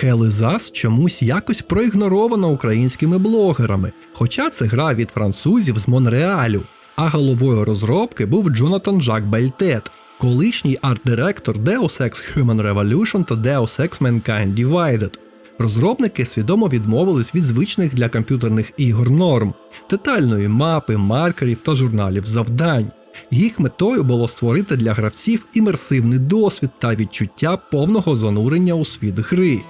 Хелизас чомусь якось проігноровано українськими блогерами, хоча це гра від французів з Монреалю. А головою розробки був Джонатан Жак Бельтет, колишній арт-директор Deus Ex Human Revolution та Deus Ex Mankind Divided. Розробники свідомо відмовились від звичних для комп'ютерних ігор норм, детальної мапи, маркерів та журналів завдань. Їх метою було створити для гравців імерсивний досвід та відчуття повного занурення у світ гри.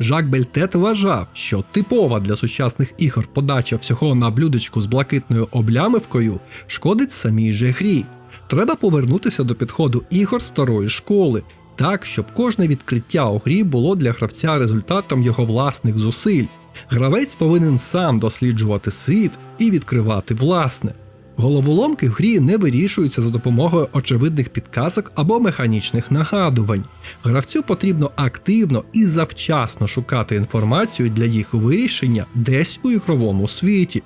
Жак Бельтет вважав, що типова для сучасних ігор подача всього на блюдечку з блакитною облямивкою шкодить самій же грі. Треба повернутися до підходу ігор старої школи, так, щоб кожне відкриття у грі було для гравця результатом його власних зусиль. Гравець повинен сам досліджувати світ і відкривати власне. Головоломки в грі не вирішуються за допомогою очевидних підказок або механічних нагадувань. Гравцю потрібно активно і завчасно шукати інформацію для їх вирішення десь у ігровому світі.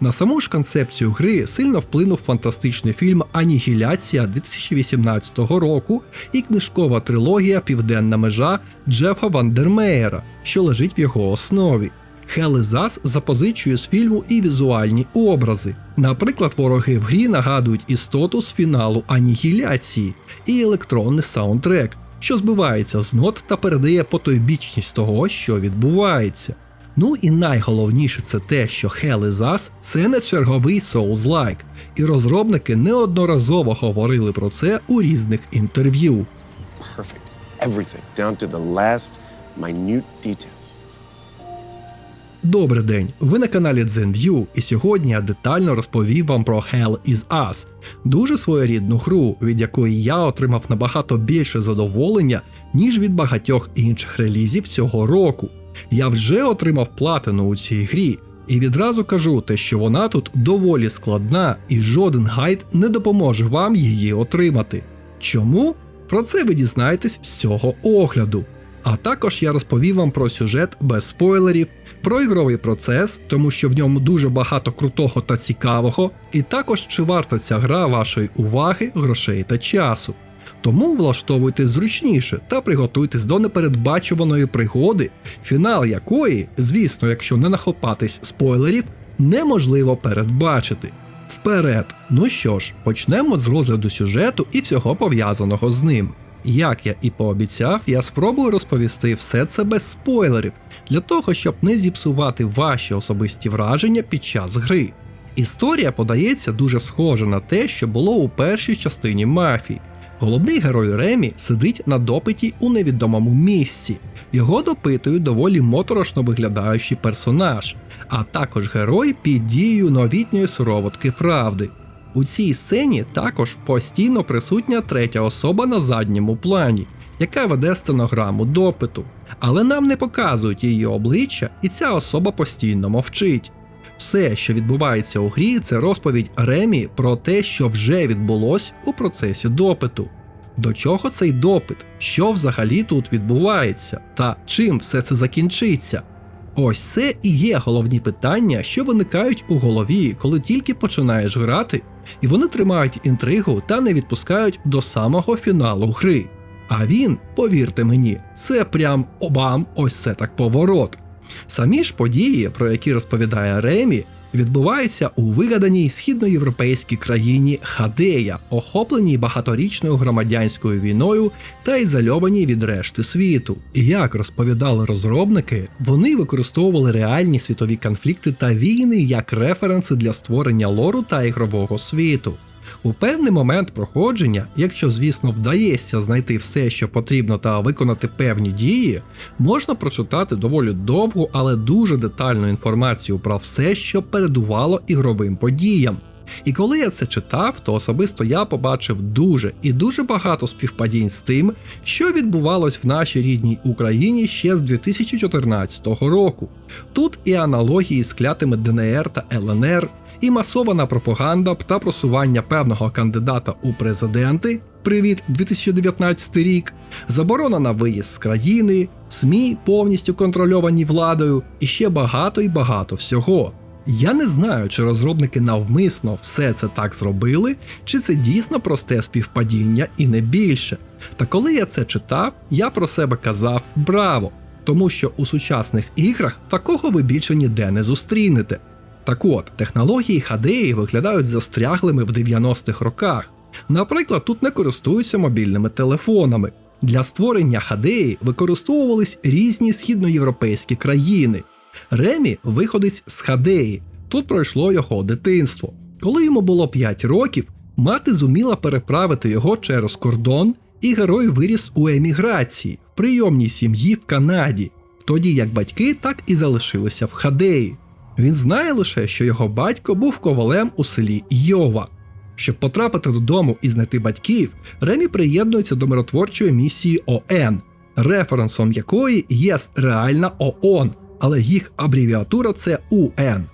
На саму ж концепцію гри сильно вплинув фантастичний фільм Анігіляція 2018 року і книжкова трилогія Південна межа Джефа Вандермеєра, що лежить в його основі. Хелезас запозичує з фільму і візуальні образи. Наприклад, вороги в грі нагадують істоту з фіналу Анігіляції і електронний саундтрек, що збивається з нот та передає потойбічність того, що відбувається. Ну і найголовніше це те, що Hell is Us – це не черговий Souls-like, і розробники неодноразово говорили про це у різних інтерв'ю. Perfect. Everything, down to the last minute details. Добрий день! Ви на каналі ZenView, і сьогодні я детально розповів вам про Hell is Us, дуже своєрідну гру, від якої я отримав набагато більше задоволення, ніж від багатьох інших релізів цього року. Я вже отримав платину у цій грі, і відразу кажу те, що вона тут доволі складна, і жоден гайд не допоможе вам її отримати. Чому? Про це ви дізнаєтесь з цього огляду. А також я розповів вам про сюжет без спойлерів, про ігровий процес, тому що в ньому дуже багато крутого та цікавого, і також чи варта ця гра вашої уваги, грошей та часу. Тому влаштовуйтесь зручніше та приготуйтесь до непередбачуваної пригоди, фінал якої, звісно, якщо не нахопатись спойлерів, неможливо передбачити. Вперед! Ну що ж, почнемо з розгляду сюжету і всього пов'язаного з ним. Як я і пообіцяв, я спробую розповісти все це без спойлерів, для того, щоб не зіпсувати ваші особисті враження під час гри. Історія подається дуже схоже на те, що було у першій частині мафії. Головний герой Ремі сидить на допиті у невідомому місці. Його допитують доволі моторошно виглядаючий персонаж, а також герой під дією новітньої суровотки правди. У цій сцені також постійно присутня третя особа на задньому плані, яка веде стенограму допиту, але нам не показують її обличчя, і ця особа постійно мовчить. Все, що відбувається у грі, це розповідь Ремі про те, що вже відбулось у процесі допиту. До чого цей допит? Що взагалі тут відбувається? Та чим все це закінчиться? Ось це і є головні питання, що виникають у голові, коли тільки починаєш грати, і вони тримають інтригу та не відпускають до самого фіналу гри. А він, повірте мені, це прям обам ось це так поворот. Самі ж події, про які розповідає Ремі, відбуваються у вигаданій східноєвропейській країні Хадея, охопленій багаторічною громадянською війною та ізольованій від решти світу. І як розповідали розробники, вони використовували реальні світові конфлікти та війни як референси для створення лору та ігрового світу. У певний момент проходження, якщо, звісно, вдається знайти все, що потрібно, та виконати певні дії, можна прочитати доволі довгу, але дуже детальну інформацію про все, що передувало ігровим подіям. І коли я це читав, то особисто я побачив дуже і дуже багато співпадінь з тим, що відбувалось в нашій рідній Україні ще з 2014 року. Тут і аналогії з клятими ДНР та ЛНР, і масована пропаганда та просування певного кандидата у президенти. Привіт, 2019 рік, заборона на виїзд з країни, СМІ повністю контрольовані владою і ще багато і багато всього. Я не знаю, чи розробники навмисно все це так зробили, чи це дійсно просте співпадіння і не більше. Та коли я це читав, я про себе казав браво! тому що у сучасних іграх такого ви більше ніде не зустрінете. Так от, технології HD виглядають застряглими в 90-х роках. Наприклад, тут не користуються мобільними телефонами. Для створення HD використовувались різні східноєвропейські країни. Ремі виходить з Хадеї. Тут пройшло його дитинство. Коли йому було 5 років, мати зуміла переправити його через кордон, і герой виріс у еміграції в прийомній сім'ї в Канаді, тоді як батьки так і залишилися в Хадеї. Він знає лише, що його батько був ковалем у селі Йова. Щоб потрапити додому і знайти батьків, Ремі приєднується до миротворчої місії ОН, референсом якої є реальна ООН, але їх абревіатура це УН.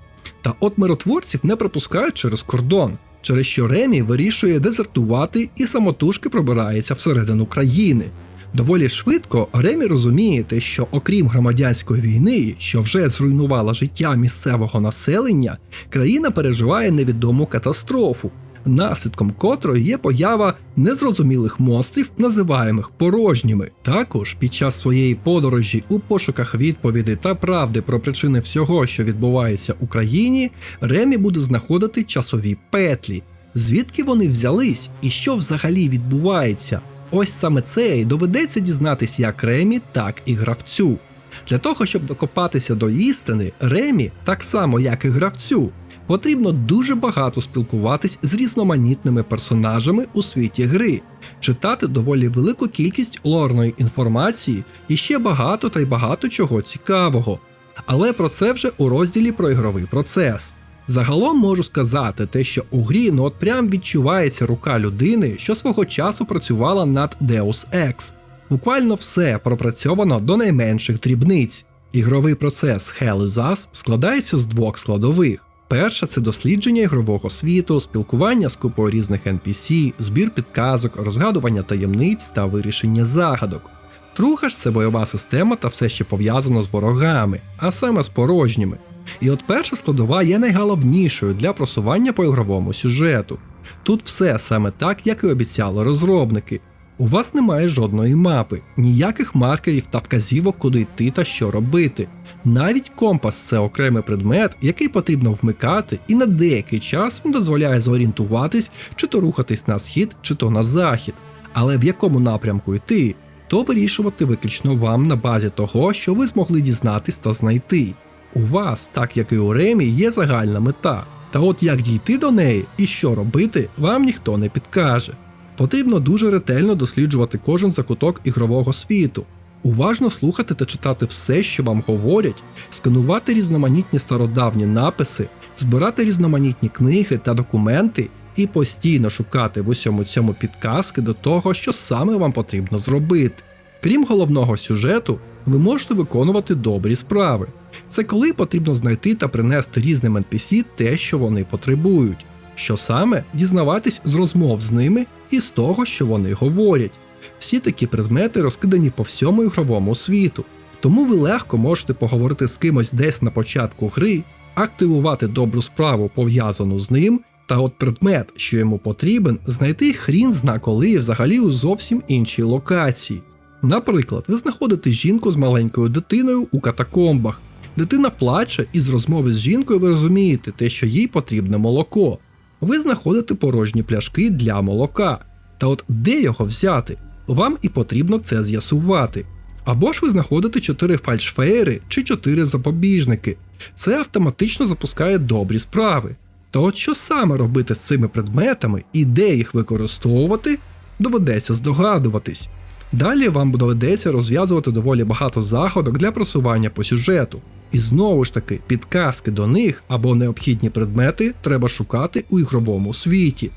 Та от миротворців не пропускають через кордон, через що Ремі вирішує дезертувати і самотужки пробирається всередину країни. Доволі швидко Ремі розуміє те, що окрім громадянської війни, що вже зруйнувала життя місцевого населення, країна переживає невідому катастрофу, наслідком котрої є поява незрозумілих монстрів, називаємих порожніми. Також під час своєї подорожі у пошуках відповідей та правди про причини всього, що відбувається у країні, Ремі буде знаходити часові петлі, звідки вони взялись і що взагалі відбувається. Ось саме це і доведеться дізнатись як Ремі, так і гравцю. Для того, щоб докопатися до істини, Ремі, так само як і гравцю, потрібно дуже багато спілкуватись з різноманітними персонажами у світі гри, читати доволі велику кількість лорної інформації і ще багато та й багато чого цікавого. Але про це вже у розділі про ігровий процес. Загалом можу сказати те, що у грі ну от прям відчувається рука людини, що свого часу працювала над Deus Ex. Буквально все пропрацьовано до найменших дрібниць. Ігровий процес Hell is Us складається з двох складових. Перша це дослідження ігрового світу, спілкування з купою різних NPC, збір підказок, розгадування таємниць та вирішення загадок. Друга ж це бойова система та все, що пов'язано з ворогами, а саме з порожніми. І от перша складова є найголовнішою для просування по ігровому сюжету. Тут все саме так, як і обіцяли розробники. У вас немає жодної мапи, ніяких маркерів та вказівок, куди йти та що робити. Навіть компас це окремий предмет, який потрібно вмикати, і на деякий час він дозволяє зорієнтуватись, чи то рухатись на схід, чи то на захід. Але в якому напрямку йти, то вирішувати виключно вам на базі того, що ви змогли дізнатись та знайти. У вас, так як і у Ремі, є загальна мета. Та от як дійти до неї і що робити, вам ніхто не підкаже. Потрібно дуже ретельно досліджувати кожен закуток ігрового світу, уважно слухати та читати все, що вам говорять, сканувати різноманітні стародавні написи, збирати різноманітні книги та документи і постійно шукати в усьому цьому підказки до того, що саме вам потрібно зробити. Крім головного сюжету, ви можете виконувати добрі справи. Це коли потрібно знайти та принести різним NPC те, що вони потребують. Що саме дізнаватись з розмов з ними і з того, що вони говорять. Всі такі предмети розкидані по всьому ігровому світу, тому ви легко можете поговорити з кимось десь на початку гри, активувати добру справу пов'язану з ним, та от предмет, що йому потрібен, знайти хрін зна коли взагалі у зовсім іншій локації. Наприклад, ви знаходите жінку з маленькою дитиною у катакомбах. Дитина плаче, і з розмови з жінкою ви розумієте те, що їй потрібне молоко. Ви знаходите порожні пляшки для молока. Та от де його взяти? Вам і потрібно це з'ясувати. Або ж ви знаходите 4 фальшфеєри чи 4 запобіжники. Це автоматично запускає добрі справи. Та от що саме робити з цими предметами і де їх використовувати, доведеться здогадуватись. Далі вам доведеться розв'язувати доволі багато заходок для просування по сюжету. І знову ж таки, підказки до них або необхідні предмети треба шукати у ігровому світі.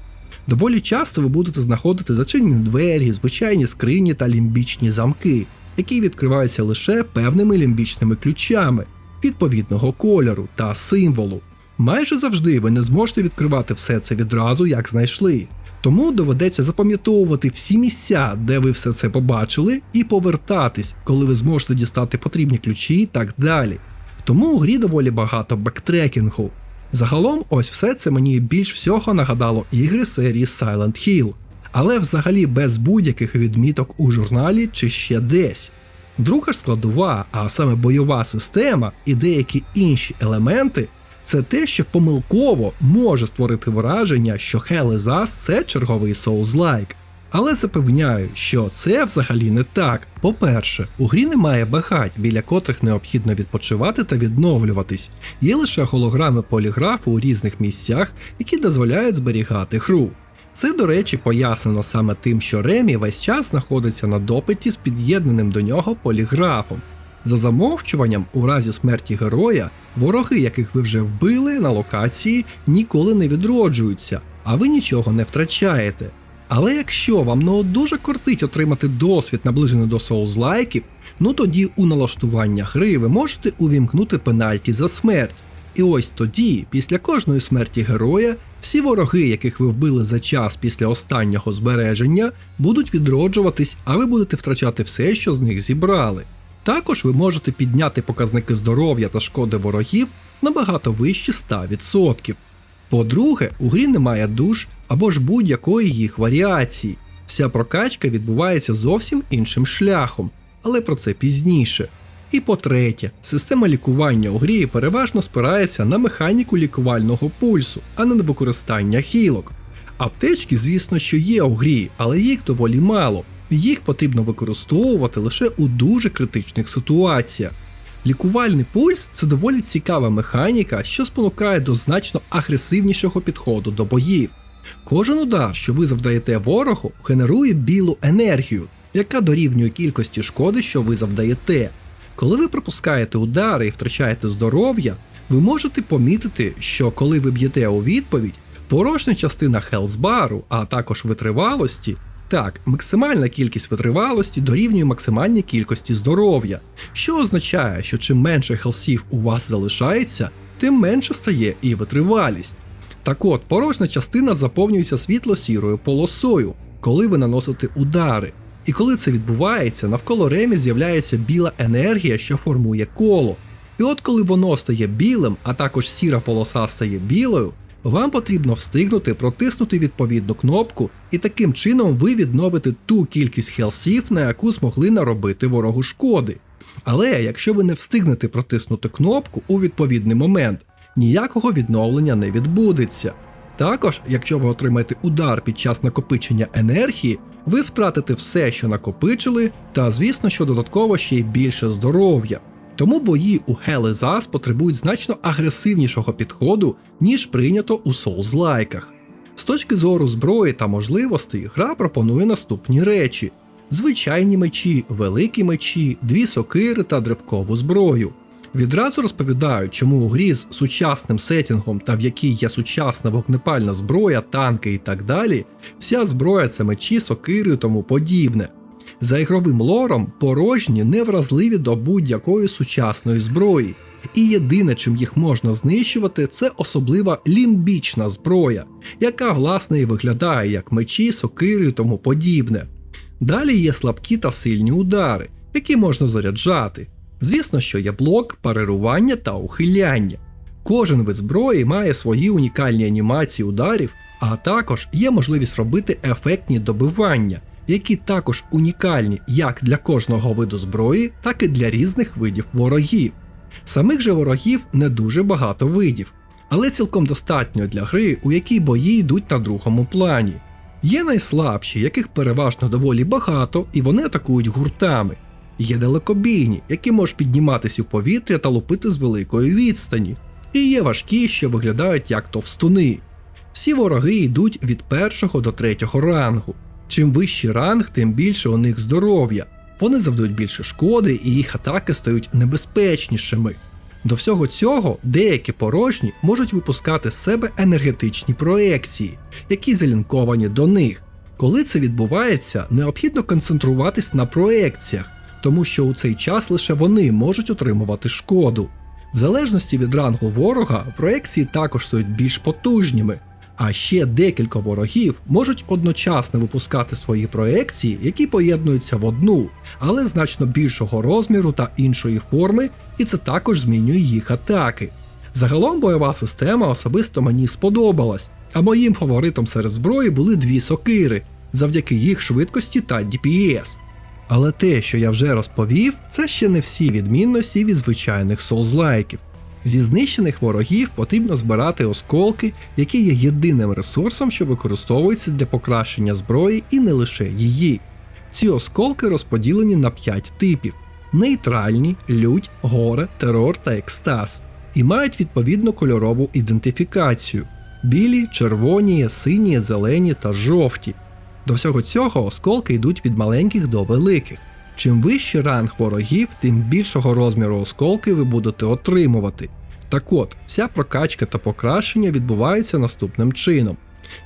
Доволі часто ви будете знаходити зачинені двері, звичайні скрині та лімбічні замки, які відкриваються лише певними лімбічними ключами відповідного кольору та символу. Майже завжди ви не зможете відкривати все це відразу, як знайшли. Тому доведеться запам'ятовувати всі місця, де ви все це побачили, і повертатись, коли ви зможете дістати потрібні ключі і так далі. Тому у грі доволі багато бектрекінгу. Загалом, ось все це мені більш всього нагадало ігри серії Silent Hill, але взагалі без будь-яких відміток у журналі чи ще десь. Друга ж складова, а саме бойова система і деякі інші елементи, це те, що помилково може створити враження, що Hell is це черговий Souls-like. Але запевняю, що це взагалі не так. По-перше, у грі немає багать, біля котрих необхідно відпочивати та відновлюватись. Є лише голограми поліграфу у різних місцях, які дозволяють зберігати гру. Це, до речі, пояснено саме тим, що Ремі весь час знаходиться на допиті з під'єднаним до нього поліграфом. За замовчуванням, у разі смерті героя, вороги, яких ви вже вбили на локації, ніколи не відроджуються, а ви нічого не втрачаєте. Але якщо вам ну дуже кортить отримати досвід наближений до соузлайків, ну тоді у налаштування гри ви можете увімкнути пенальті за смерть. І ось тоді, після кожної смерті героя, всі вороги, яких ви вбили за час після останнього збереження, будуть відроджуватись, а ви будете втрачати все, що з них зібрали. Також ви можете підняти показники здоров'я та шкоди ворогів набагато вище 100%. По-друге, у грі немає душ або ж будь-якої їх варіації. Вся прокачка відбувається зовсім іншим шляхом, але про це пізніше. І по-третє, система лікування у грі переважно спирається на механіку лікувального пульсу, а не на використання хілок. Аптечки, звісно, що є у грі, але їх доволі мало. Їх потрібно використовувати лише у дуже критичних ситуаціях. Лікувальний пульс це доволі цікава механіка, що спонукає до значно агресивнішого підходу до боїв. Кожен удар, що ви завдаєте ворогу, генерує білу енергію, яка дорівнює кількості шкоди, що ви завдаєте. Коли ви пропускаєте удари і втрачаєте здоров'я, ви можете помітити, що коли ви б'єте у відповідь, порожня частина хелсбару, а також витривалості, так, максимальна кількість витривалості дорівнює максимальній кількості здоров'я, що означає, що чим менше хелсів у вас залишається, тим менше стає і витривалість. Так от, порожня частина заповнюється світло-сірою полосою, коли ви наносите удари. І коли це відбувається, навколо ремі з'являється біла енергія, що формує коло. І от коли воно стає білим, а також сіра полоса стає білою, вам потрібно встигнути протиснути відповідну кнопку, і таким чином ви відновите ту кількість хелсів, на яку змогли наробити ворогу шкоди. Але якщо ви не встигнете протиснути кнопку у відповідний момент, ніякого відновлення не відбудеться. Також, якщо ви отримаєте удар під час накопичення енергії, ви втратите все, що накопичили, та звісно, що додатково ще й більше здоров'я. Тому бої у Hell is Us потребують значно агресивнішого підходу, ніж прийнято у Souls-лайках. З точки зору зброї та можливостей, гра пропонує наступні речі: звичайні мечі, великі мечі, дві сокири та древкову зброю. Відразу розповідаю, чому у грі з сучасним сетінгом та в якій є сучасна вогнепальна зброя, танки і так далі, вся зброя це мечі, сокири і тому подібне. За ігровим лором порожні невразливі до будь-якої сучасної зброї. І єдине, чим їх можна знищувати, це особлива лімбічна зброя, яка власне і виглядає як мечі, сокири і тому подібне. Далі є слабкі та сильні удари, які можна заряджати. Звісно, що є блок, парирування та ухиляння. Кожен вид зброї має свої унікальні анімації ударів, а також є можливість робити ефектні добивання, які також унікальні як для кожного виду зброї, так і для різних видів ворогів. Самих же ворогів не дуже багато видів, але цілком достатньо для гри, у якій бої йдуть на другому плані. Є найслабші, яких переважно доволі багато, і вони атакують гуртами. Є далекобійні, які можуть підніматися у повітря та лупити з великої відстані. І є важкі, що виглядають як товстуни. Всі вороги йдуть від першого до третього рангу. Чим вищий ранг, тим більше у них здоров'я. Вони завдають більше шкоди і їх атаки стають небезпечнішими. До всього цього деякі порожні можуть випускати з себе енергетичні проекції, які залінковані до них. Коли це відбувається, необхідно концентруватись на проекціях, тому що у цей час лише вони можуть отримувати шкоду. В залежності від рангу ворога, проекції також стають більш потужніми, а ще декілька ворогів можуть одночасно випускати свої проекції, які поєднуються в одну, але значно більшого розміру та іншої форми, і це також змінює їх атаки. Загалом бойова система особисто мені сподобалась, а моїм фаворитом серед зброї були дві сокири, завдяки їх швидкості та DPS. Але те, що я вже розповів, це ще не всі відмінності від звичайних соузлайків. Зі знищених ворогів потрібно збирати осколки, які є єдиним ресурсом, що використовується для покращення зброї і не лише її. Ці осколки розподілені на 5 типів: нейтральні, лють, горе, терор та екстаз, і мають відповідну кольорову ідентифікацію: білі, червоні, сині, зелені та жовті. До всього цього осколки йдуть від маленьких до великих. Чим вищий ранг ворогів, тим більшого розміру осколки ви будете отримувати. Так от, вся прокачка та покращення відбуваються наступним чином.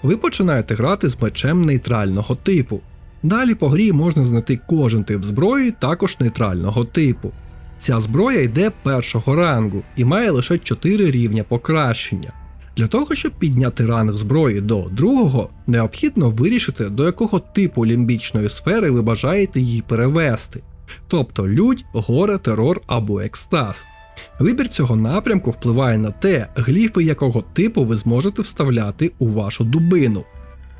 Ви починаєте грати з мечем нейтрального типу. Далі по грі можна знайти кожен тип зброї, також нейтрального типу. Ця зброя йде першого рангу і має лише 4 рівня покращення. Для того, щоб підняти ранг зброї до другого, необхідно вирішити, до якого типу лімбічної сфери ви бажаєте її перевести, тобто лють, горе, терор або екстаз. Вибір цього напрямку впливає на те, гліфи якого типу ви зможете вставляти у вашу дубину.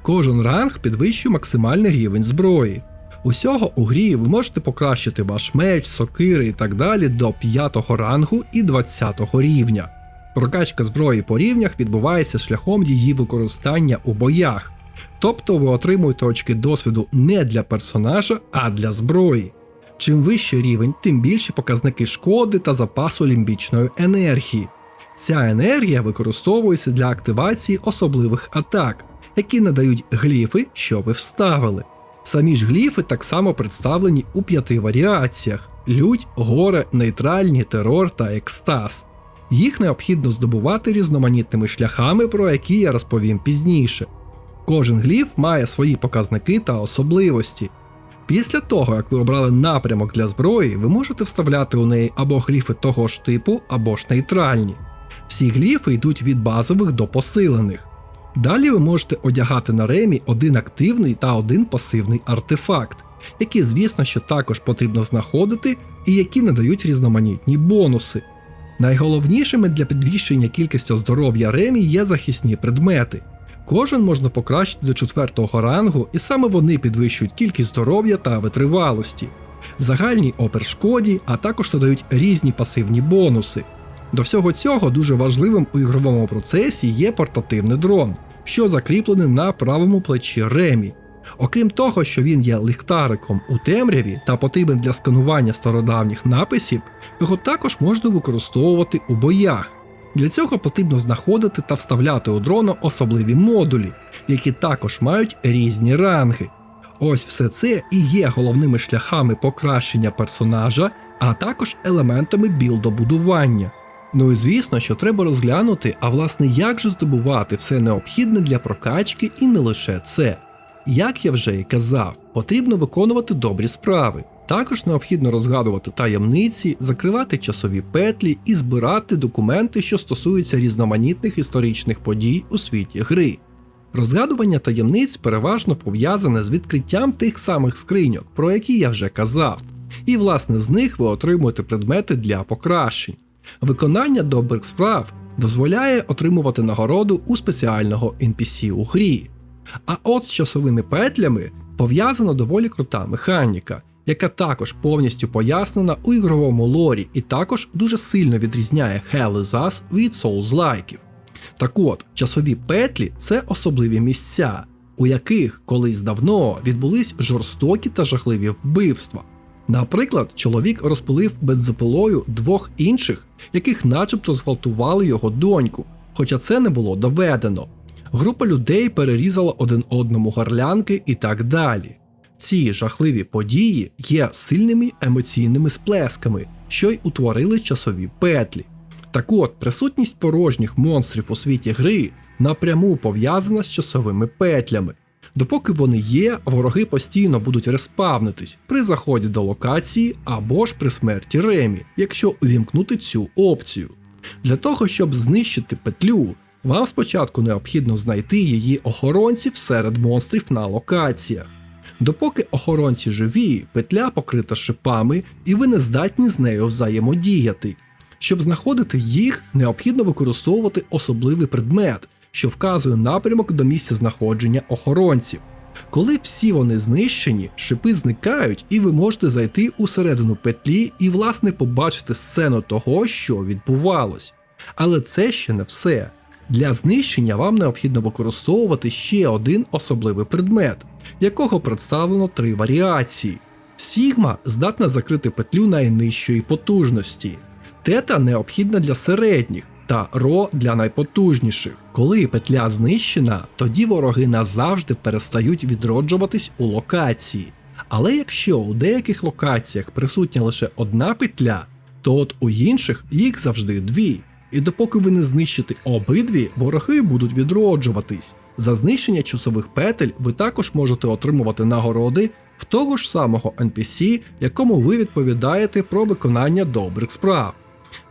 Кожен ранг підвищує максимальний рівень зброї. Усього у грі ви можете покращити ваш меч, сокири і так далі до 5 рангу і 20 рівня. Прокачка зброї по рівнях відбувається шляхом її використання у боях. Тобто ви отримуєте очки досвіду не для персонажа, а для зброї. Чим вищий рівень, тим більші показники шкоди та запасу лімбічної енергії. Ця енергія використовується для активації особливих атак, які надають гліфи, що ви вставили. Самі ж гліфи так само представлені у п'яти варіаціях: лють, горе, нейтральні, терор та екстаз. Їх необхідно здобувати різноманітними шляхами, про які я розповім пізніше. Кожен гліф має свої показники та особливості. Після того, як ви обрали напрямок для зброї, ви можете вставляти у неї або гліфи того ж типу, або ж нейтральні. Всі гліфи йдуть від базових до посилених. Далі ви можете одягати на ремі один активний та один пасивний артефакт, які, звісно, що також потрібно знаходити і які надають різноманітні бонуси. Найголовнішими для підвищення кількості здоров'я ремі є захисні предмети. Кожен можна покращити до 4 рангу, і саме вони підвищують кількість здоров'я та витривалості, загальній опер шкоді, а також надають різні пасивні бонуси. До всього цього дуже важливим у ігровому процесі є портативний дрон, що закріплений на правому плечі ремі. Окрім того, що він є ліхтариком у темряві та потрібен для сканування стародавніх написів, його також можна використовувати у боях. Для цього потрібно знаходити та вставляти у дрона особливі модулі, які також мають різні ранги. Ось все це і є головними шляхами покращення персонажа, а також елементами білдобудування. Ну і звісно, що треба розглянути, а власне як же здобувати все необхідне для прокачки і не лише це. Як я вже і казав, потрібно виконувати добрі справи. Також необхідно розгадувати таємниці, закривати часові петлі і збирати документи, що стосуються різноманітних історичних подій у світі гри. Розгадування таємниць переважно пов'язане з відкриттям тих самих скриньок, про які я вже казав, і власне з них ви отримуєте предмети для покращень. Виконання добрих справ дозволяє отримувати нагороду у спеціального NPC у грі. А от з часовими петлями пов'язана доволі крута механіка, яка також повністю пояснена у ігровому лорі і також дуже сильно відрізняє Hell is Us від Souls-лайків. Так от, часові петлі це особливі місця, у яких колись давно відбулись жорстокі та жахливі вбивства. Наприклад, чоловік розпилив бензопилою двох інших, яких начебто зґвалтували його доньку, хоча це не було доведено. Група людей перерізала один одному горлянки і так далі. Ці жахливі події є сильними емоційними сплесками, що й утворили часові петлі. Так от, присутність порожніх монстрів у світі гри напряму пов'язана з часовими петлями. Допоки вони є, вороги постійно будуть респавнитись при заході до локації або ж при смерті Ремі, якщо увімкнути цю опцію. Для того, щоб знищити петлю, вам спочатку необхідно знайти її охоронців серед монстрів на локаціях. Допоки охоронці живі, петля покрита шипами, і ви не здатні з нею взаємодіяти. Щоб знаходити їх, необхідно використовувати особливий предмет, що вказує напрямок до місця знаходження охоронців. Коли всі вони знищені, шипи зникають, і ви можете зайти усередину петлі і, власне, побачити сцену того, що відбувалось. Але це ще не все. Для знищення вам необхідно використовувати ще один особливий предмет, якого представлено три варіації. Сігма здатна закрити петлю найнижчої потужності, тета необхідна для середніх, та ро для найпотужніших. Коли петля знищена, тоді вороги назавжди перестають відроджуватись у локації. Але якщо у деяких локаціях присутня лише одна петля, то от у інших їх завжди дві. І допоки ви не знищите обидві, вороги будуть відроджуватись. За знищення часових петель ви також можете отримувати нагороди в того ж самого NPC, якому ви відповідаєте про виконання добрих справ.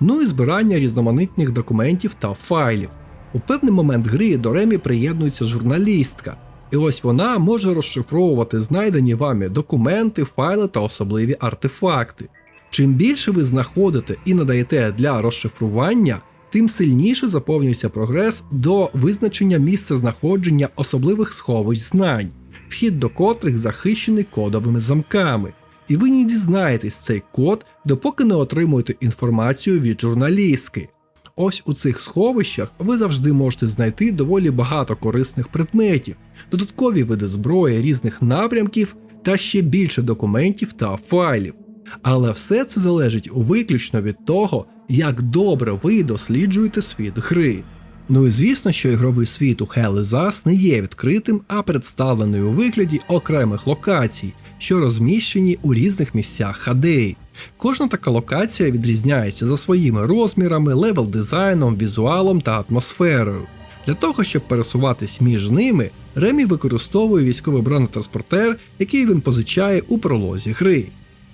Ну і збирання різноманітних документів та файлів. У певний момент гри до Ремі приєднується журналістка, і ось вона може розшифровувати знайдені вами документи, файли та особливі артефакти. Чим більше ви знаходите і надаєте для розшифрування, тим сильніше заповнюється прогрес до визначення місця знаходження особливих сховищ знань, вхід до котрих захищений кодовими замками. І ви не дізнаєтесь цей код, допоки не отримуєте інформацію від журналістки. Ось у цих сховищах ви завжди можете знайти доволі багато корисних предметів, додаткові види зброї різних напрямків та ще більше документів та файлів. Але все це залежить виключно від того, як добре ви досліджуєте світ гри. Ну і звісно, що ігровий світ у Hell is Us не є відкритим, а представлений у вигляді окремих локацій, що розміщені у різних місцях Хадеї. Кожна така локація відрізняється за своїми розмірами, левел дизайном, візуалом та атмосферою. Для того, щоб пересуватись між ними, Ремі використовує військовий бронетранспортер, який він позичає у пролозі гри.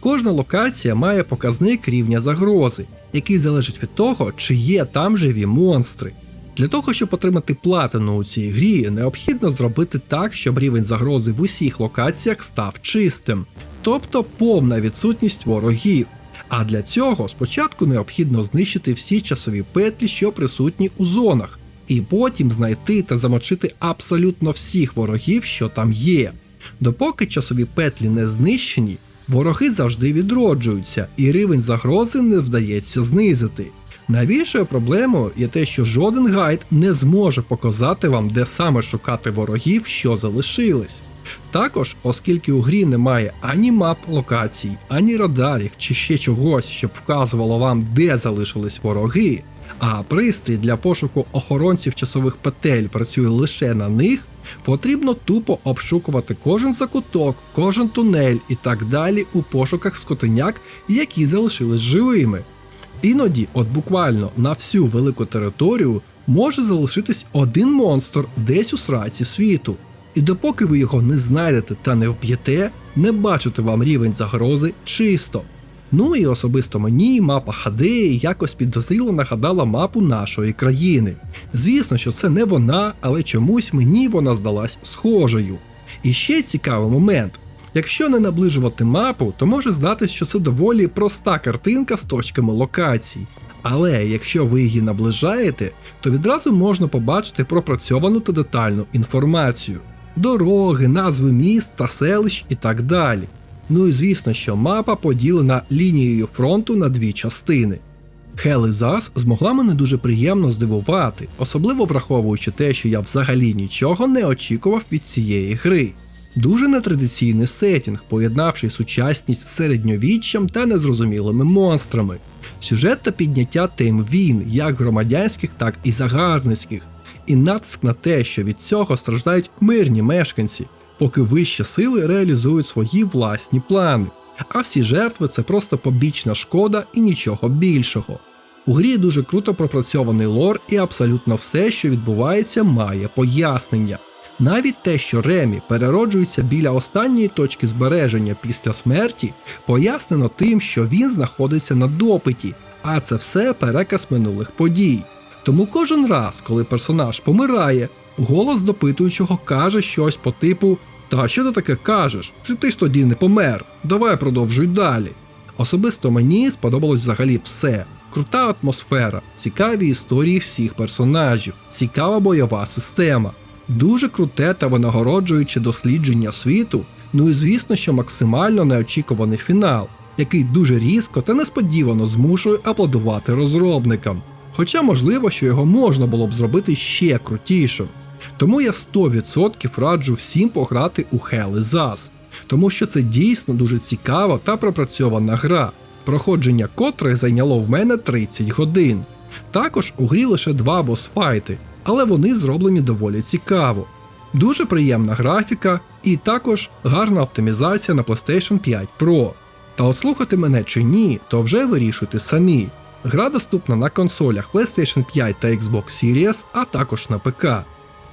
Кожна локація має показник рівня загрози, який залежить від того, чи є там живі монстри. Для того, щоб отримати платину у цій грі, необхідно зробити так, щоб рівень загрози в усіх локаціях став чистим, тобто повна відсутність ворогів. А для цього спочатку необхідно знищити всі часові петлі, що присутні у зонах, і потім знайти та замочити абсолютно всіх ворогів, що там є. Допоки часові петлі не знищені, вороги завжди відроджуються, і рівень загрози не вдається знизити. Найбільшою проблемою є те, що жоден гайд не зможе показати вам, де саме шукати ворогів, що залишились. Також, оскільки у грі немає ані мап локацій, ані радарів чи ще чогось, щоб вказувало вам, де залишились вороги, а пристрій для пошуку охоронців часових петель працює лише на них, потрібно тупо обшукувати кожен закуток, кожен тунель і так далі у пошуках скотиняк, які залишились живими. Іноді, от буквально на всю велику територію, може залишитись один монстр десь у сраці світу. І допоки ви його не знайдете та не вб'єте, не бачите вам рівень загрози чисто. Ну і особисто мені мапа Хадеї якось підозріло нагадала мапу нашої країни. Звісно, що це не вона, але чомусь мені вона здалась схожою. І ще цікавий момент. Якщо не наближувати мапу, то може здатись, що це доволі проста картинка з точками локацій. Але якщо ви її наближаєте, то відразу можна побачити пропрацьовану та детальну інформацію: дороги, назви міст та селищ і так далі. Ну і звісно, що мапа поділена лінією фронту на дві частини. Hell is змогла мене дуже приємно здивувати, особливо враховуючи те, що я взагалі нічого не очікував від цієї гри. Дуже нетрадиційний сетінг, поєднавши сучасність з середньовіччям та незрозумілими монстрами, сюжет та підняття тем війн, як громадянських, так і загарбницьких, і натиск на те, що від цього страждають мирні мешканці, поки вищі сили реалізують свої власні плани. А всі жертви це просто побічна шкода і нічого більшого. У грі дуже круто пропрацьований лор, і абсолютно все, що відбувається, має пояснення. Навіть те, що Ремі перероджується біля останньої точки збереження після смерті, пояснено тим, що він знаходиться на допиті, а це все переказ минулих подій. Тому кожен раз, коли персонаж помирає, голос допитуючого каже щось по типу Та що ти таке кажеш? Чи ти ж тоді не помер? Давай продовжуй далі. Особисто мені сподобалось взагалі все. Крута атмосфера, цікаві історії всіх персонажів, цікава бойова система. Дуже круте та винагороджуюче дослідження світу, ну і звісно, що максимально неочікуваний фінал, який дуже різко та несподівано змушує аплодувати розробникам. Хоча можливо, що його можна було б зробити ще крутішим. Тому я 100% раджу всім пограти у Hell is Us, тому що це дійсно дуже цікава та пропрацьована гра, проходження котрої зайняло в мене 30 годин. Також у грі лише два босфайти, але вони зроблені доволі цікаво. Дуже приємна графіка і також гарна оптимізація на PlayStation 5 Pro. Та от слухати мене чи ні, то вже вирішуйте самі. Гра доступна на консолях PlayStation 5 та Xbox Series, а також на ПК.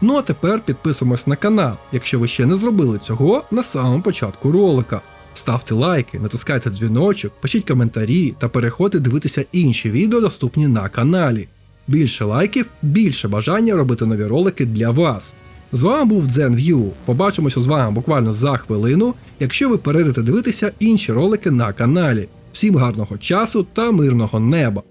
Ну а тепер підписуємось на канал, якщо ви ще не зробили цього на самому початку ролика. Ставте лайки, натискайте дзвіночок, пишіть коментарі та переходьте дивитися інші відео, доступні на каналі. Більше лайків, більше бажання робити нові ролики для вас. З вами був ZenView. Побачимося з вами буквально за хвилину, якщо ви перейдете дивитися інші ролики на каналі. Всім гарного часу та мирного неба!